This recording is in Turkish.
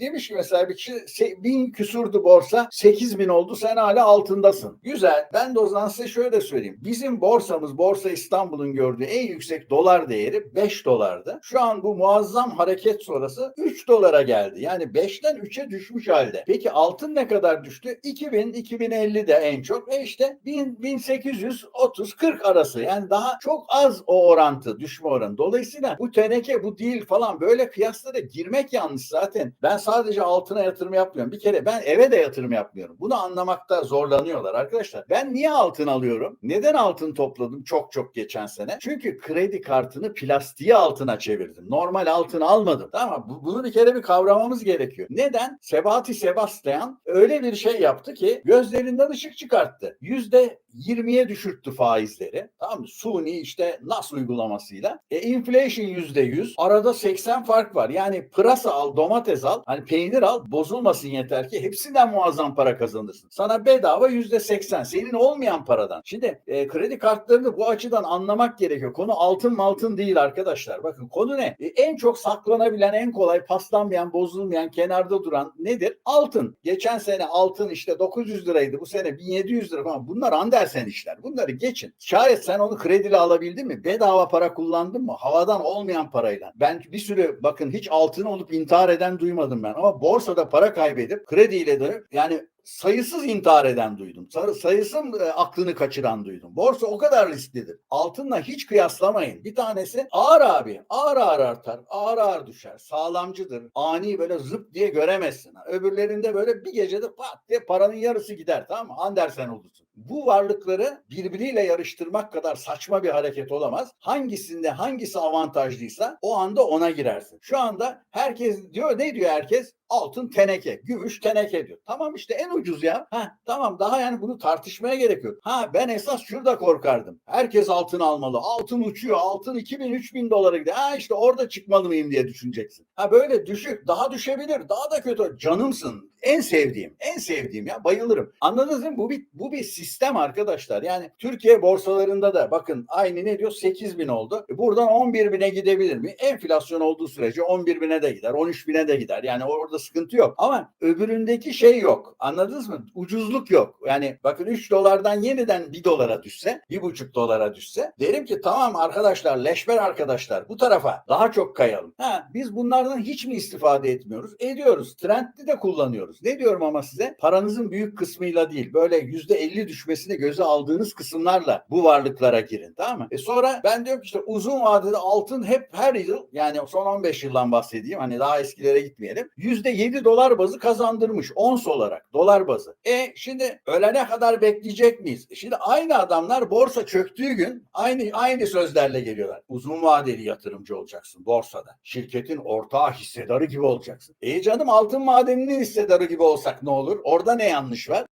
Demiş ki mesela bir kişi bin küsurdu borsa 8 bin oldu sen hala altındasın. Güzel. Ben de o zaman size şöyle söyleyeyim. Bizim borsamız Borsa İstanbul'un gördüğü en yüksek dolar değeri 5 dolardı. Şu an bu muazzam hareket sonrası 3 dolara geldi. Yani 5'ten 3'e düşmüş halde. Peki altın ne kadar düştü? 2000 2050 de en çok. E işte 1000 1830 40 arası. Yani daha çok az o orantı düşme oranı. Dolayısıyla bu teneke bu değil falan böyle kıyaslara girmek yanlış zaten. Ben sadece altına yatırım yapmıyorum. Bir kere ben eve de yatırım yapmıyorum. Bunu anlamakta zorlanıyorlar arkadaşlar. Ben niye altın alıyorum? Neden altın topladım çok çok geçen sene? Çünkü kredi kartını plastiği altına çevirdim. Normal altın almadım. Tamam mı? Bu- Bunu bir kere bir kavramamız gerekiyor. Neden? Sebati Sebastian öyle bir şey yaptı ki gözlerinden ışık çıkarttı. Yüzde 20'ye düşürttü faizleri. Tamam mı? Suni işte NAS uygulamasıyla. E inflation yüzde 100. Arada 80 fark var. Yani pırasa al, domates al, hani peynir al, bozulmasın yeter ki hepsinden muazzam para kazanırsın. Sana bedava yüzde 80. Senin olmayan paradan. Şimdi e, kredi kartlarını bu açıdan anlamak gerekiyor. Konu altın altın değil arkadaşlar. Bakın konu ne? E, en çok saklanabilen, en kolay paslanmayan, bozulmayan, kenarda duran nedir? Altın. Geçen sene altın işte 900 liraydı. Bu sene 1700 lira falan. Bunlar Andersen işler. Bunları geçin. Şayet sen onu krediyle alabildin mi? Bedava para kullandın mı? Havadan olmayan parayla. Ben bir sürü bakın hiç altın olup intihar eden duymadım ben. Ama borsada para kaybedip krediyle dönüp yani sayısız intihar eden duydum. Say- Sayısız e, aklını kaçıran duydum. Borsa o kadar risklidir. Altınla hiç kıyaslamayın. Bir tanesi ağır abi. Ağır ağır artar. Ağır ağır düşer. Sağlamcıdır. Ani böyle zıp diye göremezsin. Öbürlerinde böyle bir gecede pat diye paranın yarısı gider. Tamam mı? Andersen olursun. Bu varlıkları birbiriyle yarıştırmak kadar saçma bir hareket olamaz. Hangisinde hangisi avantajlıysa o anda ona girersin. Şu anda herkes diyor ne diyor herkes? Altın teneke, gümüş teneke diyor. Tamam işte en ucuz ya. Ha tamam daha yani bunu tartışmaya gerek yok. Ha ben esas şurada korkardım. Herkes altın almalı. Altın uçuyor. Altın 2000 3000 dolara gidiyor. Ha işte orada çıkmalı mıyım diye düşüneceksin. Ha böyle düşük, daha düşebilir, daha da kötü. Canımsın. En sevdiğim, en sevdiğim ya bayılırım. Anladınız mı? Bu bir bu bir sistem arkadaşlar. Yani Türkiye borsalarında da bakın aynı ne diyor? 8 bin oldu. E buradan 11 bine gidebilir mi? Enflasyon olduğu sürece 11 bine de gider, 13 bine de gider. Yani orada sıkıntı yok. Ama öbüründeki şey yok. Anladınız mı? Ucuzluk yok. Yani bakın 3 dolardan yeniden 1 dolara düşse, 1,5 dolara düşse derim ki tamam arkadaşlar, leşber arkadaşlar bu tarafa daha çok kayalım. Ha, biz bunlardan hiç mi istifade etmiyoruz? Ediyoruz. Trendli de kullanıyoruz. Ne diyorum ama size? Paranızın büyük kısmıyla değil, böyle %50 düşmesini göze aldığınız kısımlarla bu varlıklara girin. Tamam mı? E sonra ben diyorum ki işte uzun vadede altın hep her yıl yani son 15 yıldan bahsedeyim hani daha eskilere gitmeyelim. %7 dolar bazı kazandırmış ons olarak dolar bazı. E şimdi ölene kadar bekleyecek miyiz? E Şimdi aynı adamlar borsa çöktüğü gün aynı aynı sözlerle geliyorlar. Uzun vadeli yatırımcı olacaksın borsada. Şirketin ortağı hissedarı gibi olacaksın. E canım altın madeninin hissedarı gibi olsak ne olur? Orada ne yanlış var?